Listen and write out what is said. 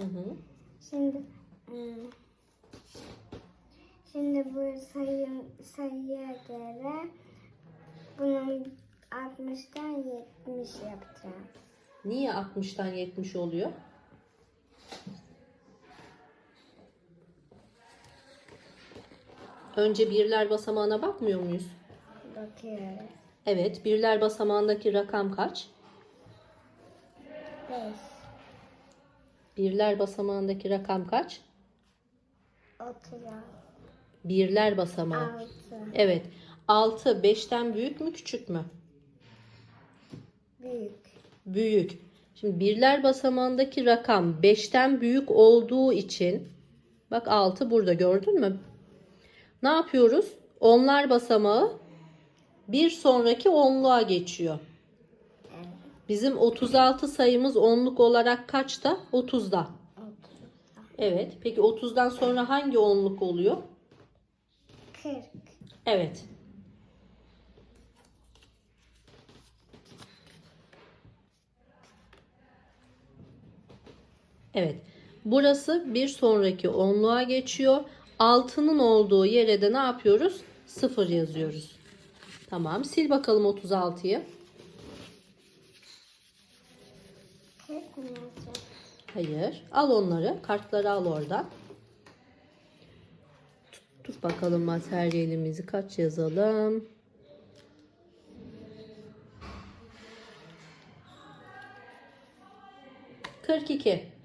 Hı hı. Şimdi ım, şimdi bu sayı, sayıya göre bunun 60'tan 70 yapacağım. Niye 60'tan 70 oluyor? Önce birler basamağına bakmıyor muyuz? Bakıyoruz. Evet, birler basamağındaki rakam kaç? 5, Birler basamağındaki rakam kaç? 36, Birler basamağı. 6, Evet. 6 5'ten büyük mü küçük mü? büyük, Büyük. Şimdi birler basamağındaki rakam 5'ten büyük olduğu için bak 6 burada gördün mü? Ne yapıyoruz? Onlar basamağı bir sonraki onluğa geçiyor. Bizim 36 sayımız onluk olarak kaçta? 30'da. 30, Evet. Peki 30'dan sonra hangi onluk oluyor? 40, Evet. Evet. Burası bir sonraki onluğa geçiyor. Altının olduğu yere de ne yapıyoruz? Sıfır yazıyoruz. Tamam. Sil bakalım 36'yı. Hayır. Al onları. Kartları al oradan. Tut, tut bakalım materyalimizi. Kaç yazalım? Kırk iki.